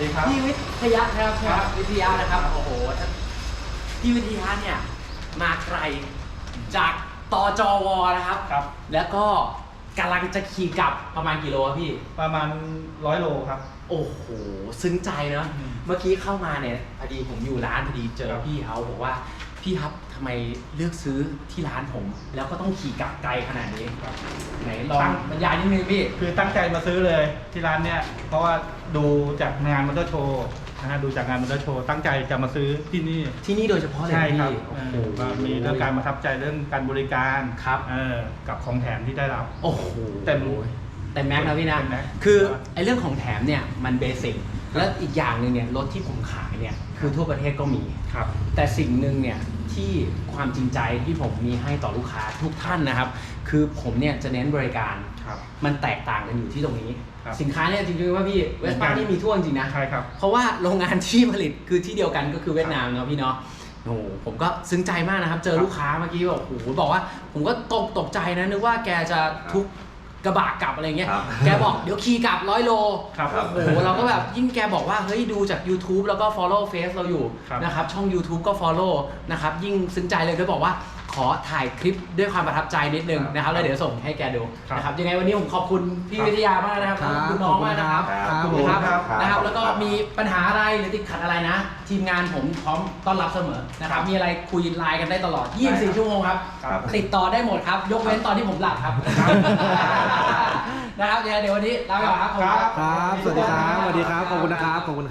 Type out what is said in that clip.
ดีครับ พี่วิทยานะครับครับ วิทยานะครับโอ้โหท่านพี่วิทยาเนี่ยมาไกลจากตจวนะครับ ครับ แล้วก็กำลังจะขี่กลับประมาณกี่โลครับพี่ ประมาณร้อยโลครับ โอ้โห ซึ้งใจเนอะอืมเมื่อกี้เข้ามาเนี่ยพอดีผมอยู่ร้านพอดีเจอครับพี่เขาบอกว่า พี่ครับทำไมเลือกซื้อที่ร้านผม แล้วก็ต้องขี่กลับไกลขนาดนี้ครับ ไหนลองบรรยายนิดนึงพี่ คือตั้งใจมาซื้อเลยที่ร้านเนี้ยเพราะว่าดูจากงานมอเตอร์โชว์นะฮะดูจากงานมอเตอร์โชว์ตั้งใจจะมาซื้อที่นี่ ที่นี่โดยเฉพาะเลยใช่นะครับพี่โอ้เอโหอว่ามีเรื่องการประทับใจเรื่องการบริการครับ เออกับของแถมที่ได้รับ โอ้โหเต็มเต็มแม็กซ์นะพี่นะเต็มแม็กซ์คือไอ้เรื่องของแถมเนี่ยมันเบสิกแล้วอีกอย่างหนึ่งเนี่ยรถที่ผมขายเนี่ยคือทั่วประเทศก็มี ครับ แต่สิ่งหนึ่งเนี่ย ที่ความจริงใจที่ผมมีให้ต่อลูกค้าทุกท่านนะครับ คือผมเนี่ยจะเน้นบริการ ครับ มันแตกต่างกันอยู่ที่ตรงนี้ ครับสินค้าเนี่ยจริงๆว่าพี่เวสป้านี่มีทั่วจริงๆนะ ใช่ครับ เพราะว่าโรงงานที่ผลิตคือที่เดียวกันก็คือเวียดนามเนาะพี่เนาะโอ้โหผมก็ซึ้งใจมากนะครับ เจอลูกค้าเมื่อกี้บอกโอ้โหบอกว่า ผมก็ตกตกใจนะนึกว่าแกจะทุก กระบะกลับอะไรเงี้ย ครับแกบอกเดี๋ยวขี่กลับร้อยโลครับ โอ้โหเราก็แบบยิ่งแกบอกว่า เฮ้ยดูจาก YouTube แล้วก็ follow face เราอยู่ครับ นะครับ ช่อง YouTube ก็ follow นะครับ ยิ่งซึ้งใจเลยก็บอกว่า ขอถ่ายคลิปด้วยความประทับใจนิดนึงนะครับแล้วเดี๋ยวส่งให้แกดูครับนะครับยังไงวันนี้ผมขอบคุณพี่ครับ วิทยามากนะครับครับขอบคุณน้องมากนะครับ ครับขอบคุณครับครับนะครับครับแล้วก็มีปัญหาอะไรหรือติดขัดอะไรนะ ทีมงานผมพร้อมต้อนรับเสมอนะครับ มีอะไรคุยไลน์กันได้ตลอด 24 ชั่วโมงครับ ครับ ติดต่อได้หมดครับ ยกเว้นตอนที่ผมหลับครับ นะครับยังไงเดี๋ยววันนี้ลาไปก่อนครับขอบคุณครับครับ สวัสดีครับ สวัสดีครับ ขอบคุณนะครับ ขอบคุณครับ